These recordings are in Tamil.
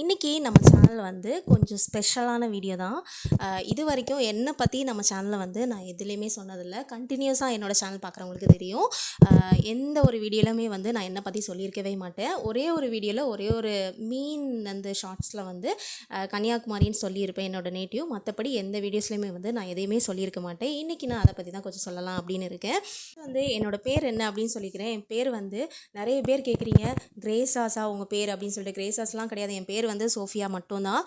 இன்றைக்கி நம்ம சேனல் வந்து கொஞ்சம் ஸ்பெஷலான வீடியோ தான். இது வரைக்கும் என்னை பற்றி நம்ம சேனலில் வந்து நான் எதுலேயுமே சொன்னதில்லை. கண்டினியூஸாக என்னோடய சேனல் பார்க்குறவங்களுக்கு தெரியும். எந்த ஒரு வீடியோலையுமே வந்து நான் என்னை பற்றி சொல்லியிருக்கவே மாட்டேன். ஒரே ஒரு வீடியோவில் ஒரே ஒரு மீன் அந்த ஷார்ட்ஸில் வந்து கன்னியாகுமரின்னு சொல்லியிருப்பேன் என்னோடய நேட்டிவ் மற்றபடி எந்த வீடியோஸ்லையுமே வந்து நான் எதையுமே சொல்லியிருக்க மாட்டேன். இன்றைக்கி நான் அதை பற்றி தான் கொஞ்சம் சொல்லலாம் அப்படின்னு இருக்கேன். வந்து என்னோடய பேர் என்ன அப்படின்னு சொல்லிக்கிறேன். என் பேர் வந்து நிறைய பேர் கேட்குறீங்க கிரேசாஸா உங்கள் பேர் அப்படின்னு சொல்லிட்டு கிரேசாஸ்லாம் கிடையாது. என் பேர் பேர் வந்து சோஃபியா மட்டும்தான்.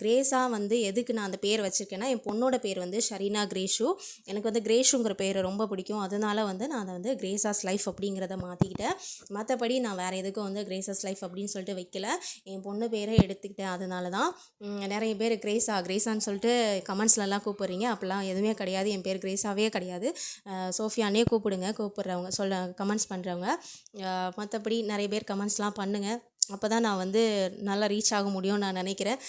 கிரேஸாக வந்து எதுக்கு நான் அந்த பேர் வச்சுருக்கேன்னா என் பொண்ணோட பேர் வந்து ஷரீனா கிரேஷு. எனக்கு வந்து கிரேஷுங்கிற பேர் ரொம்ப பிடிக்கும். அதனால வந்து நான் அதை வந்து கிரேசாஸ் லைஃப் அப்படிங்கிறத மாற்றிக்கிட்டேன் மற்றபடி நான் வேறு எதுக்கும் வந்து கிரேசாஸ் லைஃப் அப்படின்னு சொல்லிட்டு வைக்கல. என் பொண்ணு பேரை எடுத்துக்கிட்டேன். அதனால தான் நிறைய பேர் கிரேஸா கிரேஸான்னு சொல்லிட்டு கமெண்ட்ஸ்லலாம் கூப்பிட்றீங்க. அப்படிலாம் எதுவுமே கிடையாது. என் பேர் கிரேஸாவே கிடையாது. சோஃபியானே கூப்பிடுங்க. கூப்பிட்றவங்க சொல்ல கமெண்ட்ஸ் பண்ணுறவங்க மற்றபடி நிறைய பேர் கமெண்ட்ஸ்லாம் பண்ணுங்கள் அப்போ தான் நான் வந்து நல்லா ரீச் ஆக முடியும்னு நான் நினைக்கிறேன்.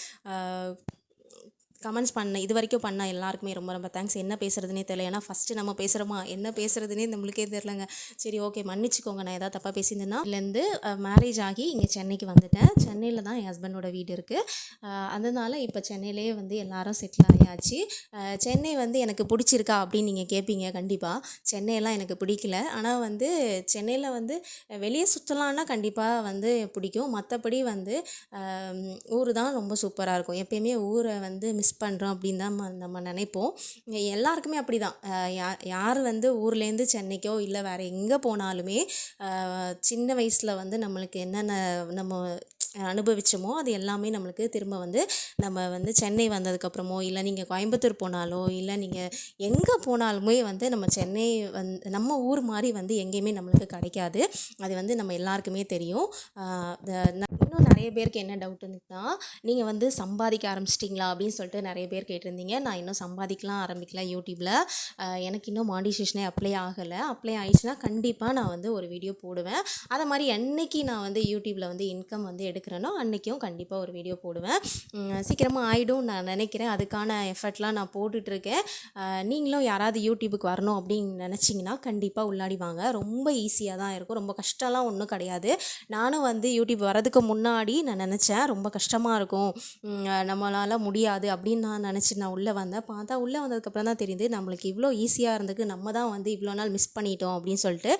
கமெண்ட்ஸ் பண்ண இது வரைக்கும் பண்ண எல்லாருக்குமே ரொம்ப ரொம்ப தேங்க்ஸ் என்ன பேசுகிறதுனே தெரியல. ஏன்னா ஃபஸ்ட்டு நம்ம பேசுகிறோமா என்ன பேசுகிறதுனே நம்மளுக்கே தெரிலங்க சரி ஓகே மன்னிச்சுக்கோங்க. நான் ஏதாவது தப்பாக பேசியிருந்தேன்னா இதுலேருந்து மேரேஜ் ஆகி இங்கே சென்னைக்கு வந்துட்டேன். சென்னையில் தான் என் ஹஸ்பண்டோட வீடு இருக்குது அதனால் இப்போ சென்னையிலே வந்து எல்லாரும் செட்டில் ஆகியாச்சு சென்னை வந்து எனக்கு பிடிச்சிருக்கா அப்படின்னு நீங்கள் கேட்பீங்க கண்டிப்பாக சென்னையெல்லாம் எனக்கு பிடிக்கல. ஆனால் வந்து சென்னையில் வந்து வெளியே சுற்றலான்னா கண்டிப்பாக வந்து பிடிக்கும். மற்றபடி வந்து ஊர் தான் ரொம்ப சூப்பராக இருக்கும். எப்பயுமே ஊரை வந்து மிஸ் பண்ணுறோம் அப்படின்னு தான் நம்ம நினைப்போம். எல்லாருக்குமே அப்படி தான் யார் வந்து ஊர்லேருந்து சென்னைக்கோ இல்லை வேறு எங்கே போனாலுமே சின்ன வயசில் வந்து நம்மளுக்கு என்னென்ன நம்ம அனுபவிச்சோமோ அது எல்லாமே நம்மளுக்கு திரும்ப வந்து நம்ம வந்து சென்னை வந்ததுக்கப்புறமோ இல்லை நீங்கள் கோயம்புத்தூர் போனாலோ இல்லை நீங்கள் எங்கே போனாலுமே வந்து நம்ம சென்னை வந்து நம்ம ஊர் மாதிரி வந்து எங்கேயுமே நம்மளுக்கு கிடைக்காது. அது வந்து நம்ம எல்லாருக்குமே தெரியும். இன்னும் நிறைய பேருக்கு என்ன டவுட் இருந்துச்சுன்னா நீங்கள் வந்து சம்பாதிக்க ஆரம்பிச்சிட்டிங்களா அப்படின்னு சொல்லிட்டு நிறைய பேர் கேட்டிருந்தீங்க. நான் இன்னும் சம்பாதிக்கலாம் ஆரம்பிக்கல யூடியூப்பில் எனக்கு இன்னும் மாடிஷேஷனே அப்ளை ஆகலை. அப்ளை ஆயிடுச்சுன்னா கண்டிப்பாக நான் வந்து ஒரு வீடியோ போடுவேன். அதை மாதிரி என்னைக்கு நான் வந்து யூடியூப்பில் வந்து இன்கம் வந்து எடுக்கிறேனோ அன்றைக்கும் கண்டிப்பாக ஒரு வீடியோ போடுவேன். சீக்கிரமாக ஆகிடும் நான் நினைக்கிறேன். அதுக்கான எஃபர்ட்லாம் நான் போட்டுட்ருக்கேன். நீங்களும் யாராவது யூடியூபுக்கு வரணும் அப்படின்னு நினச்சிங்கன்னா கண்டிப்பாக உள்ளாடி வாங்க. ரொம்ப ஈஸியாக தான் இருக்கும். ரொம்ப கஷ்டம்லாம் ஒன்றும் கிடையாது. நானும் வந்து யூடியூப் வரதுக்கு முன்னாடி முன்னாடி நான் நினச்சேன் ரொம்ப கஷ்டமாக இருக்கும். நம்மளால் முடியாது அப்படின்னு நான் நினச்சி நான் உள்ளே வந்தேன். பார்த்தா உள்ளே வந்ததுக்கப்புறம் தான் தெரியுது நம்மளுக்கு இவ்வளோ ஈஸியாக இருந்ததுக்கு நம்ம தான் வந்து இவ்வளோ நாள் மிஸ் பண்ணிட்டோம் அப்படின்னு சொல்லிட்டு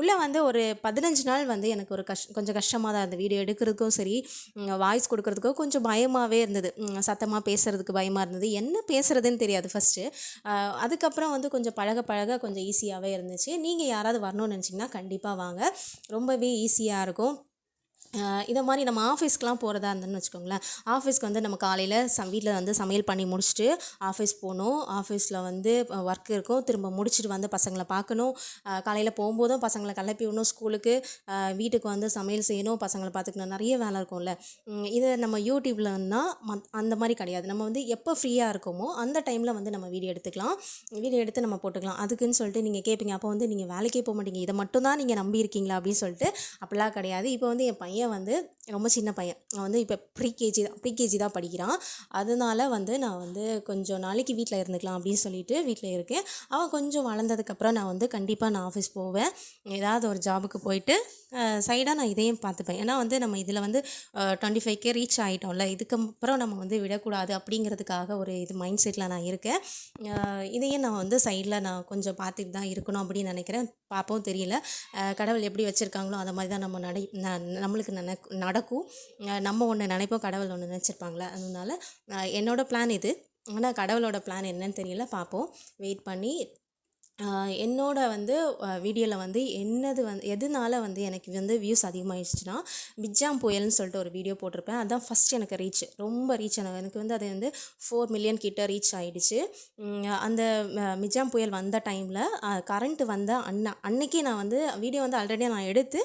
உள்ளே வந்து ஒரு பதினஞ்சு நாள் வந்து எனக்கு ஒரு கஷ் கொஞ்சம் கஷ்டமாக தான் இருந்தது. வீடியோ எடுக்கிறதுக்கும் சரி வாய்ஸ் கொடுக்குறதுக்கும் கொஞ்சம் பயமாகவே இருந்தது. சத்தமாக பேசுகிறதுக்கு பயமாக இருந்தது. என்ன பேசுகிறதுன்னு தெரியாது ஃபஸ்ட்டு அதுக்கப்புறம் வந்து கொஞ்சம் பழக பழக கொஞ்சம் ஈஸியாகவே இருந்துச்சு. நீங்கள் யாராவது வரணும்னு நினச்சிங்கன்னா கண்டிப்பாக வாங்க. ரொம்பவே ஈஸியாக இருக்கும். இதை மாதிரி நம்ம ஆஃபீஸ்க்கெலாம் போகிறதா இருந்தோம்னு வச்சுக்கோங்களேன். ஆஃபீஸ்க்கு வந்து நம்ம காலையில் சம் வீட்டில் வந்து சமையல் பண்ணி முடிச்சுட்டு ஆஃபீஸ் போகணும். ஆஃபீஸில் வந்து ஒர்க் இருக்கும். திரும்ப முடிச்சுட்டு வந்து பசங்களை பார்க்கணும். காலையில் போகும்போதும் பசங்களை கிளப்பி விடணும் ஸ்கூலுக்கு. வீட்டுக்கு வந்து சமையல் செய்யணும். பசங்களை பார்த்துக்கணும் நிறைய வேலை இருக்கும்ல. இதை நம்ம யூடியூப்லன்னா மத் அந்த மாதிரி கிடையாது. நம்ம வந்து எப்போ ஃப்ரீயாக இருக்கோமோ அந்த டைமில் வந்து நம்ம வீடியோ எடுத்துக்கலாம். வீடியோ எடுத்து நம்ம போட்டுக்கலாம். அதுக்குன்னு சொல்லிட்டு நீங்கள் கேட்பீங்க அப்போ வந்து நீங்கள் வேலைக்கே போக மாட்டீங்க. இதை மட்டும் தான் நீங்கள் நம்பி இருக்கீங்களா அப்படின்னு சொல்லிட்டு அப்படிலாம் கிடையாது. இப்போ வந்து என் பையன் வந்து ரொம்ப சின்ன பையன். அவன் வந்து இப்போ ப்ரீகேஜி தான். ப்ரீகேஜி தான் படிக்கிறான். அதனால வந்து நான் வந்து கொஞ்சம் நாளைக்கு வீட்டில் இருந்துக்கலாம் அப்படின்னு சொல்லிட்டு வீட்டில் இருக்கேன். அவன் கொஞ்சம் வளர்ந்ததுக்கப்புறம் நான் வந்து கண்டிப்பாக நான் ஆஃபீஸ் போவேன். ஏதாவது ஒரு ஜாபுக்கு போயிட்டு சைடாக நான் இதையும் பார்த்துப்பேன். ஏன்னா வந்து நம்ம இதில் வந்து டுவெண்ட்டி ஃபைவ்க்கே ரீச் ஆகிட்டோம்ல இதுக்கப்புறம் நம்ம வந்து விடக்கூடாது அப்படிங்கிறதுக்காக ஒரு இது மைண்ட் செட்டில் நான் இருக்கேன். இதையும் நான் வந்து சைடில் நான் கொஞ்சம் பார்த்துட்டு தான் இருக்கணும் அப்படின்னு நினைக்கிறேன். பார்ப்போம் தெரியல. கடவுள் எப்படி வச்சுருக்காங்களோ அதை மாதிரி தான் நம்ம நடை ந- நம்மளுக்கு நடக்கும். நம்ம ஒன்று நினைப்போம் கடவுள் ஒன்று நினச்சிருப்பாங்களே? அதனால என்னோடய பிளான் இது. ஆனால் கடவுளோட பிளான் என்னன்னு தெரியல பார்ப்போம் வெயிட் பண்ணி என்னோட வந்து வீடியோவில் வந்து என்னது வந்து எதனால வந்து எனக்கு வந்து வியூஸ் அதிகமாகிடுச்சுன்னா பிஜாம் புயல்னு சொல்லிட்டு ஒரு வீடியோ போட்டிருப்பேன். அதுதான் ஃபஸ்ட் எனக்கு ரீச் ரொம்ப ரீச் ஆனது. எனக்கு வந்து அது வந்து ஃபோர் மில்லியன் கிட்ட ரீச் ஆகிடுச்சு அந்த மிஜாம் புயல் வந்த டைமில் கரண்ட்டு வந்த அண்ணா அன்னைக்கு நான் வந்து வீடியோ வந்து ஆல்ரெடி நான் எடுத்து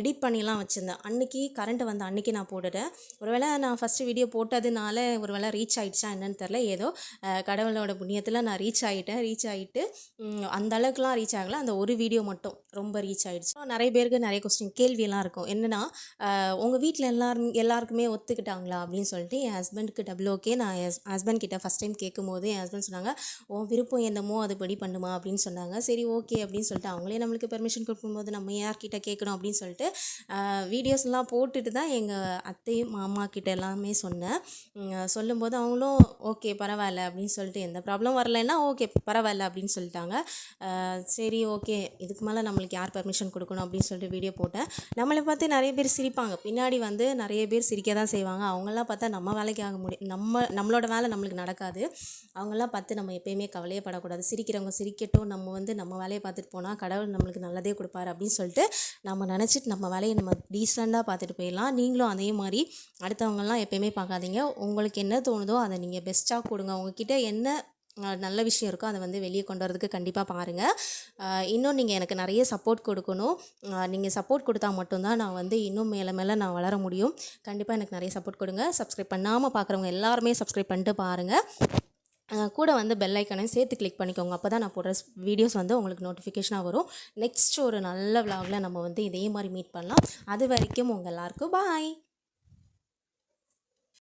எடிட் பண்ணிலாம் வச்சுருந்தேன். அன்னைக்கு கரண்ட்டு வந்த அன்னைக்கு நான் போட்டுட்டேன். ஒருவேளை நான் ஃபஸ்ட்டு வீடியோ போட்டதுனால ஒருவேளை ரீச் ஆகிடுச்சா என்னன்னு தெரில ஏதோ கடவுளோட புண்ணியத்தில் நான் ரீச் ஆகிட்டேன் ரீச் ஆகிட்டு ஆகிட்டு அந்த அளவுக்குலாம் ரீச் ஆகலை. அந்த ஒரு வீடியோ மட்டும் ரொம்ப ரீச் ஆகிடுச்சு நிறைய பேருக்கு நிறைய கொஸ்டின் கேள்வியெல்லாம் இருக்கும். என்னென்னா உங்கள் வீட்டில் எல்லாரும் எல்லாருக்குமே ஒத்துக்கிட்டாங்களா? அப்படின்னு சொல்லிட்டு என் ஹஸ்பண்டுக்கு டபுள் ஓகே நான் என் ஹஸ்பண்ட் கிட்ட ஃபஸ்ட் டைம் கேட்கும்போது என் ஹஸ்பண்ட் சொன்னாங்க உன் விருப்பம் என்னமோ அதுபடி பண்ணுமா? அப்படின்னு சொன்னாங்க. சரி ஓகே அப்படின்னு சொல்லிட்டு அவங்களே நம்மளுக்கு பெர்மிஷன் கொடுக்கும்போது நம்ம யார்கிட்ட கேட்கணும் அப்படின்னு சொல்லிட்டு வீடியோஸ்லாம் போட்டுட்டு தான் எங்கள் அத்தையும் மாமா கிட்ட எல்லாமே சொன்னேன். சொல்லும்போது அவங்களும் ஓகே பரவாயில்ல. அப்படின்னு சொல்லிட்டு எந்த ப்ராப்ளம் வரலைன்னா ஓகே பரவாயில்ல. அப்படின்னு சொல்லிட்டாங்க. சரி ஓகே. இதுக்கு மேலே நம்மளுக்கு யார் பெர்மிஷன் கொடுக்கணும் அப்படின்னு சொல்லிட்டு வீடியோ போட்டேன். நம்மளை பார்த்து நிறைய பேர் சிரிப்பாங்க. பின்னாடி வந்து நிறைய பேர் சிரிக்க தான் செய்வாங்க. அவங்களாம் பார்த்தா நம்ம வேலைக்கு ஆக முடியும் நம்ம நம்மளோட வேலை நம்மளுக்கு நடக்காது. அவங்களாம் பார்த்து நம்ம எப்பயுமே கவலையே படக்கூடாது சிரிக்கிறவங்க சிரிக்கட்டும். நம்ம வந்து நம்ம வேலையை பார்த்துட்டு போனால் கடவுள் நம்மளுக்கு நல்லதே கொடுப்பாரு அப்படின்னு சொல்லிட்டு நம்ம நினச்சிட்டு நம்ம வேலையை நம்ம டீசெண்டாக பார்த்துட்டு போயிடலாம். நீங்களும் அதே மாதிரி அடுத்தவங்கலாம் எப்பயுமே பார்க்காதீங்க. உங்களுக்கு என்ன தோணுதோ அதை நீங்கள் பெஸ்ட்டாக கொடுங்க. உங்ககிட்ட என்ன நல்ல விஷயம் இருக்கோ அதை வந்து வெளியே கொண்டு வரதுக்கு கண்டிப்பாக பாருங்கள் இன்னும் நீங்கள் எனக்கு நிறைய சப்போர்ட் கொடுக்கணும். நீங்கள் சப்போர்ட் கொடுத்தா மட்டும்தான் நான் வந்து இன்னும் மேலே மேலே நான் வளர முடியும். கண்டிப்பாக எனக்கு நிறைய சப்போர்ட் கொடுங்க. சப்ஸ்கிரைப் பண்ணாமல் பார்க்குறவங்க எல்லாருமே சப்ஸ்கிரைப் பண்ணிட்டு பாருங்கள் கூட வந்து பெல் ஐக்கனையும் சேர்த்து கிளிக் பண்ணிக்கோங்க. அப்போ தான் நான் போடுற வீடியோஸ் வந்து உங்களுக்கு நோட்டிஃபிகேஷனாக வரும். நெக்ஸ்ட் ஒரு நல்ல vlogல நம்ம வந்து இதே மாதிரி மீட் பண்ணலாம். அது வரைக்கும் உங்கள் எல்லாருக்கும் பாய்